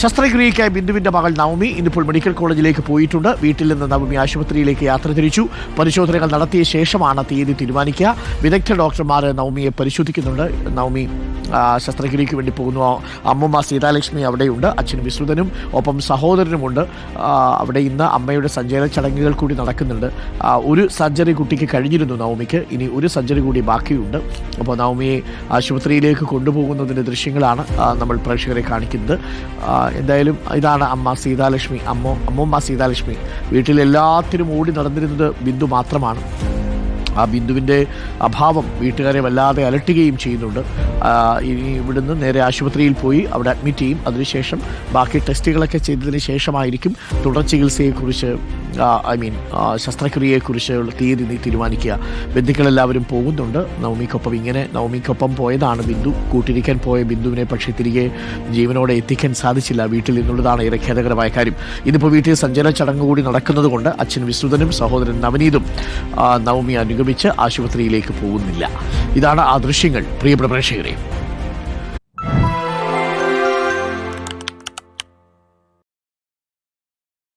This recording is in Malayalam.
ശസ്ത്രക്രിയയ്ക്കായി ബിന്ദുവിന്റെ മകൾ നവമി ഇന്നിപ്പോൾ മെഡിക്കൽ കോളേജിലേക്ക് പോയിട്ടുണ്ട്. വീട്ടിൽ നിന്ന് നവമി ആശുപത്രിയിലേക്ക് യാത്ര തിരിച്ചു. പരിശോധനകൾ നടത്തിയ ശേഷമാണ് തീയതി തീരുമാനിക്കുക. വിദഗ്ധ ഡോക്ടർമാർ നവമിയെ പരിശോധിക്കുന്നുണ്ട്. നവമി ശസ്ത്രക്രിയയ്ക്ക് വേണ്ടി പോകുന്നു. അമ്മമ്മ സീതാലക്ഷ്മി അവിടെയുണ്ട്. അച്ഛൻ വിശ്രുതനും ഒപ്പം സഹോദരനുമുണ്ട്. അവിടെ ഇന്ന് അമ്മയുടെ സഞ്ചാര ചടങ്ങുകൾ കൂടി നടക്കുന്നുണ്ട്. ഒരു സർജറി കുട്ടിക്ക് കഴിഞ്ഞിരുന്നു നവമിക്ക്. ഇനി ഒരു സർജറി കൂടി ബാക്കിയുണ്ട്. അപ്പോൾ നവമിയെ ആശുപത്രിയിലേക്ക് കൊണ്ടുപോകുന്നതിന്റെ ദൃശ്യങ്ങളാണ് നമ്മൾ പ്രേക്ഷകരെ കാണിക്കുന്നത്. എന്തായാലും ഇതാണ് അമ്മ സീതാലക്ഷ്മി അമ്മ അമ്മമ്മ സീതാലക്ഷ്മി. വീട്ടിൽ എല്ലാത്തിനും ഓടി നടന്നിരുന്നത് ബിന്ദു മാത്രമാണ്. ആ ബിന്ദുവിന്റെ അഭാവം വീട്ടുകാരെ വല്ലാതെ അലട്ടുകയും ചെയ്യുന്നുണ്ട്. ഇനി ഇവിടുന്ന് നേരെ ആശുപത്രിയിൽ പോയി അവിടെ അഡ്മിറ്റ് ചെയ്യും. അതിനുശേഷം ബാക്കി ടെസ്റ്റുകളൊക്കെ ചെയ്തതിന് ശേഷമായിരിക്കും തുടർ ചികിത്സയെക്കുറിച്ച് ഐ മീൻ ശസ്ത്രക്രിയയെക്കുറിച്ച് ഉള്ള തീയതി നീ തീരുമാനിക്കുക. ബന്ധുക്കളെല്ലാവരും പോകുന്നുണ്ട്. നവമിക്കൊപ്പം ഇങ്ങനെ നവമിക്കൊപ്പം പോയതാണ് ബിന്ദു. കൂട്ടിരിക്കാൻ പോയ ബിന്ദുവിനെ പക്ഷേ തിരികെ ജീവനോടെ എത്തിക്കാൻ സാധിച്ചില്ല. വീട്ടിൽ നിന്നുള്ളതാണ് ഏറെ ഖേദകരമായ കാര്യം. ഇതിപ്പോൾ വീട്ടിൽ സഞ്ചാര ചടങ്ങ് കൂടി നടക്കുന്നതുകൊണ്ട് അച്ഛൻ വിശ്രുതനും സഹോദരൻ നവനീതും നവമി അനുഗമിച്ച് ആശുപത്രിയിലേക്ക് പോകുന്നില്ല. ഇതാണ് ആ ദൃശ്യങ്ങൾ പ്രിയപ്പെട്ട പ്രേക്ഷകരെ.